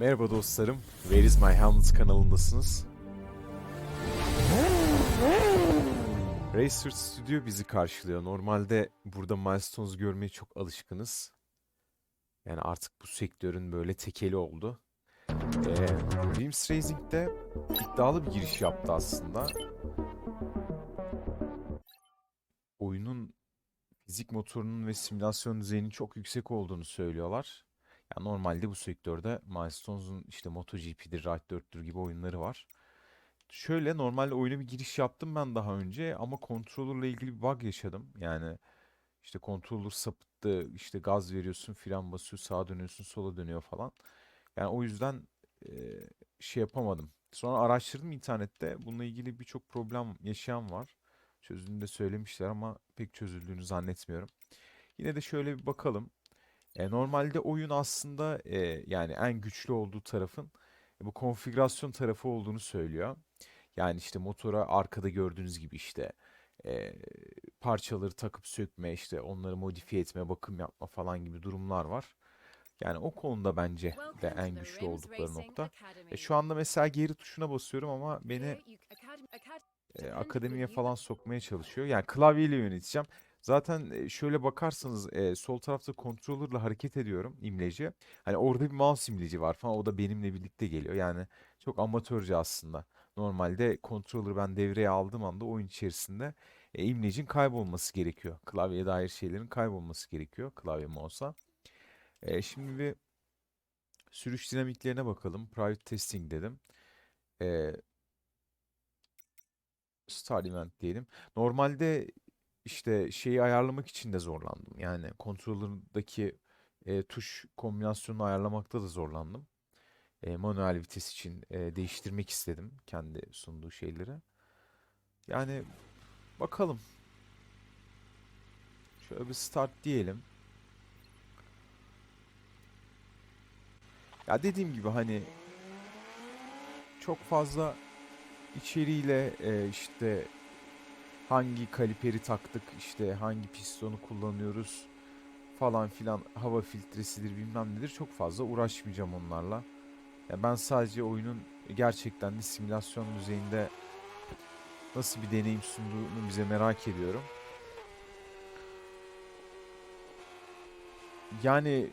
Merhaba dostlarım. Where is my helmet kanalındasınız. Racer Studio bizi karşılıyor. Normalde burada milestones görmeye çok alışkınız. Yani artık bu sektörün böyle tekeli oldu. Ee, Dreams Racing'de iddialı bir giriş yaptı aslında. Oyunun fizik motorunun ve simülasyon düzeyinin çok yüksek olduğunu söylüyorlar. Ya normalde bu sektörde Milestones'un işte MotoGP'dir, Ride 4'tür gibi oyunları var. Şöyle normalde oyuna bir giriş yaptım ben daha önce ama controller'la ilgili bir bug yaşadım. Yani işte controller sapıttı, işte gaz veriyorsun, fren basıyor, sağa dönüyorsun, sola dönüyor falan. Yani o yüzden e, şey yapamadım. Sonra araştırdım internette. Bununla ilgili birçok problem yaşayan var. Çözüldüğünü de söylemişler ama pek çözüldüğünü zannetmiyorum. Yine de şöyle bir bakalım. E, normalde oyun aslında e, yani en güçlü olduğu tarafın e, bu konfigürasyon tarafı olduğunu söylüyor. Yani işte motora arkada gördüğünüz gibi işte e, parçaları takıp sökme, işte onları modifiye etme, bakım yapma falan gibi durumlar var. Yani o konuda bence de en güçlü oldukları nokta. E, şu anda mesela geri tuşuna basıyorum ama beni e, akademiye falan sokmaya çalışıyor. Yani klavyeyle yöneteceğim. Zaten şöyle bakarsanız sol tarafta controller'la hareket ediyorum imleci. Hani orada bir mouse imleci var falan o da benimle birlikte geliyor. Yani çok amatörce aslında. Normalde controller ben devreye aldığım anda oyun içerisinde imlecin kaybolması gerekiyor. Klavyeye dair şeylerin kaybolması gerekiyor klavye mouse'a. Şimdi bir sürüş dinamiklerine bakalım. Private testing dedim. E, Start event diyelim. Normalde işte şeyi ayarlamak için de zorlandım. Yani controller'daki e, tuş kombinasyonunu ayarlamakta da zorlandım. E, manuel vites için e, değiştirmek istedim kendi sunduğu şeyleri. Yani bakalım. Şöyle bir start diyelim. Ya dediğim gibi hani çok fazla içeriğiyle e, işte hangi kaliperi taktık işte hangi pistonu kullanıyoruz falan filan hava filtresidir bilmem nedir çok fazla uğraşmayacağım onlarla. Ya ben sadece oyunun gerçekten de simülasyon düzeyinde nasıl bir deneyim sunduğunu bize merak ediyorum. Yani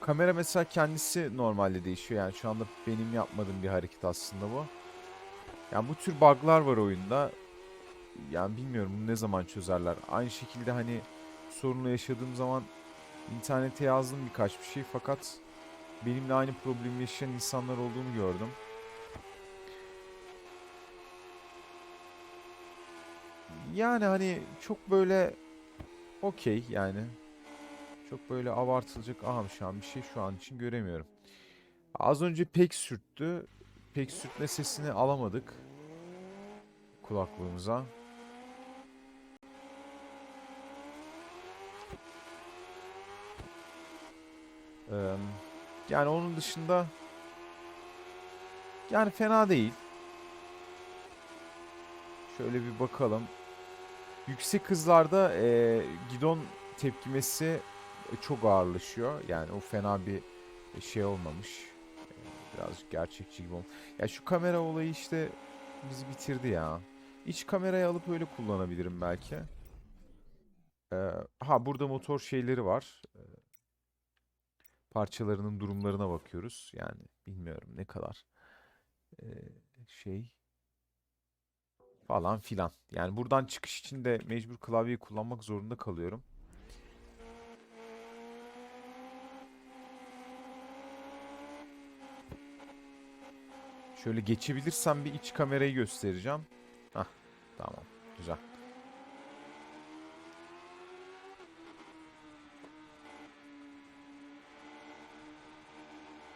kamera mesela kendisi normalde değişiyor. Yani şu anda benim yapmadığım bir hareket aslında bu. Yani bu tür bug'lar var oyunda. Yani bilmiyorum bunu ne zaman çözerler. Aynı şekilde hani sorunu yaşadığım zaman internete yazdım birkaç bir şey fakat benimle aynı problemi yaşayan insanlar olduğunu gördüm. Yani hani çok böyle okey yani. Çok böyle abartılacak aham şu an bir şey şu an için göremiyorum. Az önce pek sürttü. Pek sürtme sesini alamadık kulaklığımıza. Yani onun dışında yani fena değil. Şöyle bir bakalım. Yüksek hızlarda eee, gidon tepkimesi e, çok ağırlaşıyor. Yani o fena bir şey olmamış. Birazcık gerçekçi gibi olmuş. Ya şu kamera olayı işte bizi bitirdi ya. İç kamerayı alıp öyle kullanabilirim belki. Ee, ha burada motor şeyleri var. Parçalarının durumlarına bakıyoruz. Yani bilmiyorum ne kadar şey falan filan. Yani buradan çıkış için de mecbur klavyeyi kullanmak zorunda kalıyorum. Şöyle geçebilirsem bir iç kamerayı göstereceğim. Hah tamam güzel.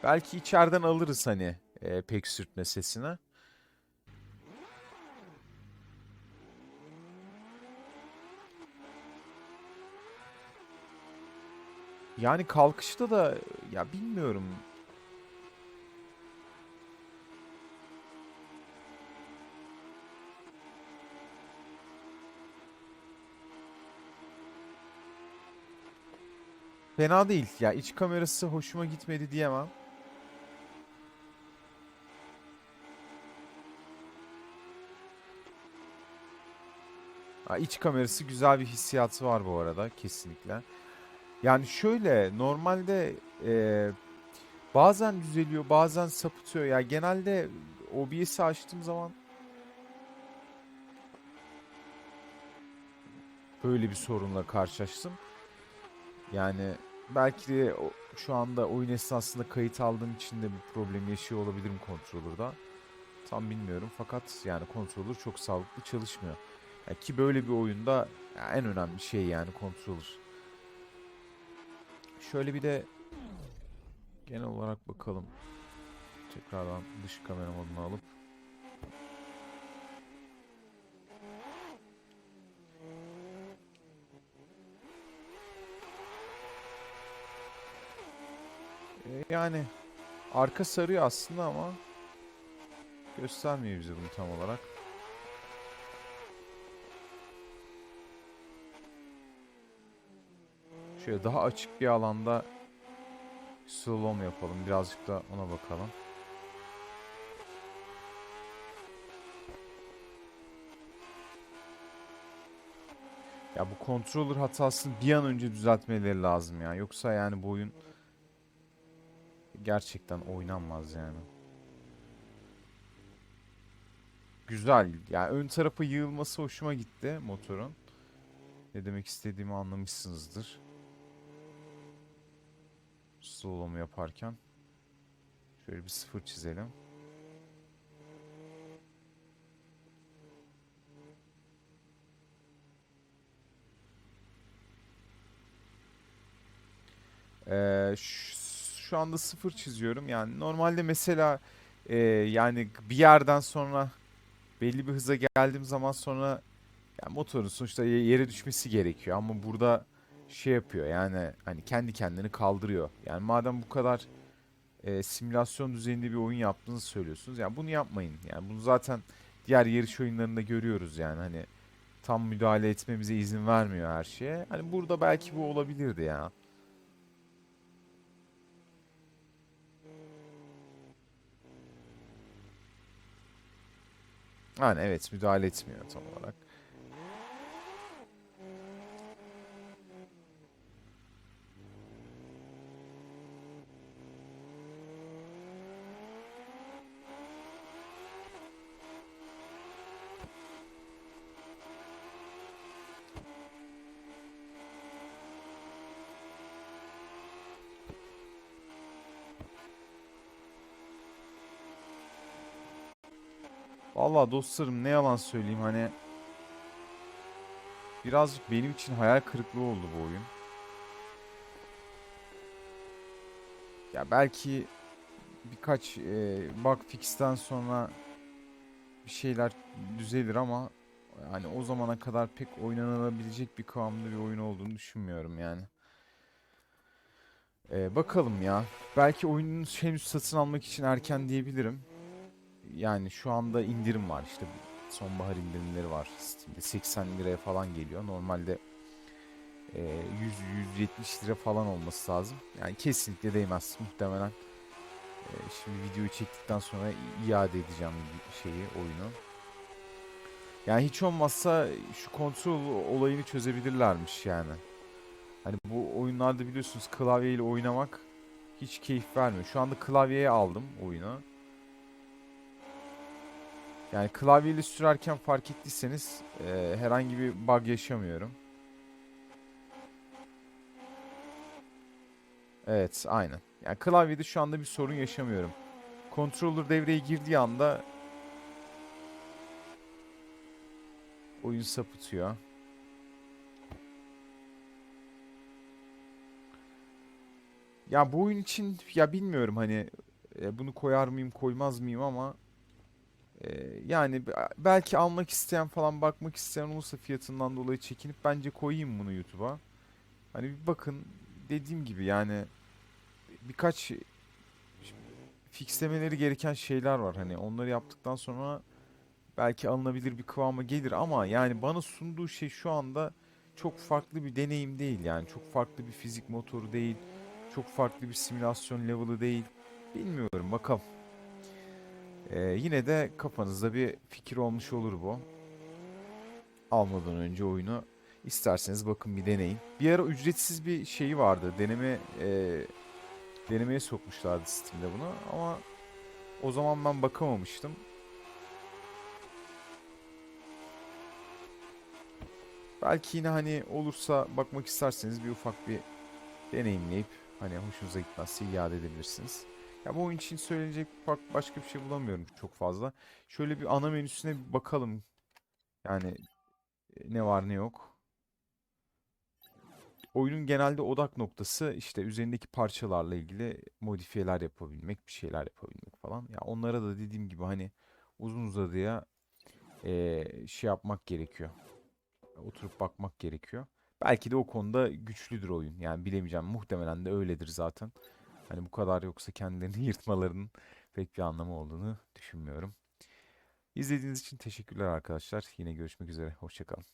Belki içeriden alırız hani e, pek sürtme sesini. Yani kalkışta da ya bilmiyorum. Fena değil. Ya iç kamerası hoşuma gitmedi diyemem. Ha, iç kamerası güzel bir hissiyatı var bu arada kesinlikle. Yani şöyle normalde e, bazen düzeliyor bazen sapıtıyor. Ya genelde OBS'i açtığım zaman böyle bir sorunla karşılaştım. Yani belki de şu anda oyun esnasında kayıt aldığım için de bir problem yaşıyor olabilirim controller'da. Tam bilmiyorum fakat yani controller çok sağlıklı çalışmıyor. Ya ki böyle bir oyunda en önemli şey yani controller. Şöyle bir de genel olarak bakalım. Tekrardan dış kamera modunu alıp. E, Yani arka sarıyor aslında ama göstermiyor bize bunu tam olarak. Şöyle daha açık bir alanda slalom yapalım. Birazcık da ona bakalım. Ya bu controller hatasını bir an önce düzeltmeleri lazım ya. Yoksa yani bu oyun gerçekten oynanmaz yani. Güzel. Yani ön tarafa yığılması hoşuma gitti motorun. Ne demek istediğimi anlamışsınızdır. Slalom yaparken. Şöyle bir sıfır çizelim. Ee, şu, şu anda sıfır çiziyorum. Yani normalde mesela e, yani bir yerden sonra belli bir hıza geldiğim zaman sonra yani motorun sonuçta ye- yere düşmesi gerekiyor. Ama burada şey yapıyor yani hani kendi kendini kaldırıyor. Yani madem bu kadar e, simülasyon düzeyinde bir oyun yaptığınızı söylüyorsunuz. Yani bunu yapmayın. Yani bunu zaten diğer yarış oyunlarında görüyoruz yani hani tam müdahale etmemize izin vermiyor her şeye. Hani burada belki bu olabilirdi ya. Yani evet müdahale etmiyor tam olarak. Vallahi dostlarım ne yalan söyleyeyim hani birazcık benim için hayal kırıklığı oldu bu oyun. Ya belki birkaç e, bug fixten sonra bir şeyler düzelir ama hani o zamana kadar pek oynanabilecek bir kıvamda bir oyun olduğunu düşünmüyorum yani. E, bakalım ya. Belki oyunun henüz satın almak için erken diyebilirim. Yani şu anda indirim var işte sonbahar indirimleri var Steam'de 80 liraya falan geliyor. Normalde e, 100-170 lira falan olması lazım. Yani kesinlikle değmez muhtemelen. E, şimdi videoyu çektikten sonra iade edeceğim şeyi oyunu. Yani hiç olmazsa şu kontrol olayını çözebilirlermiş yani. Hani bu oyunlarda biliyorsunuz klavyeyle oynamak hiç keyif vermiyor. Şu anda klavyeye aldım oyunu. Yani klavyeyle sürerken fark ettiyseniz e, herhangi bir bug yaşamıyorum. Evet, aynen. Yani klavyede şu anda bir sorun yaşamıyorum. Controller devreye girdiği anda oyun sapıtıyor. Ya bu oyun için ya bilmiyorum hani e, bunu koyar mıyım koymaz mıyım ama Ee, yani be- belki almak isteyen falan bakmak isteyen olursa fiyatından dolayı çekinip bence koyayım bunu YouTube'a. Hani bir bakın dediğim gibi yani birkaç fixlemeleri gereken şeyler var. Hani onları yaptıktan sonra belki alınabilir bir kıvama gelir ama yani bana sunduğu şey şu anda çok farklı bir deneyim değil yani çok farklı bir fizik motoru değil. Çok farklı bir simülasyon level'ı değil. Bilmiyorum bakalım. Ee, yine de kafanızda bir fikir olmuş olur bu. almadan önce oyunu isterseniz bakın bir deneyin. Bir ara ücretsiz bir şeyi vardı. Deneme e, denemeye sokmuşlardı Steam'de bunu ama o zaman ben bakamamıştım. Belki yine hani olursa bakmak isterseniz bir ufak bir deneyimleyip hani hoşunuza gitmezse iade edebilirsiniz. Ya bu oyun için söyleyecek başka bir şey bulamıyorum çok fazla. Şöyle bir ana menüsüne bir bakalım. Yani e, ne var ne yok. Oyunun genelde odak noktası işte üzerindeki parçalarla ilgili modifiyeler yapabilmek, bir şeyler yapabilmek falan. Ya onlara da dediğim gibi hani uzun uzadıya eee, şey yapmak gerekiyor. Oturup bakmak gerekiyor. Belki de o konuda güçlüdür oyun. Yani bilemeyeceğim. Muhtemelen de öyledir zaten. Hani bu kadar yoksa kendilerini yırtmalarının pek bir anlamı olduğunu düşünmüyorum. İzlediğiniz için teşekkürler arkadaşlar. Yine görüşmek üzere. Hoşça kalın.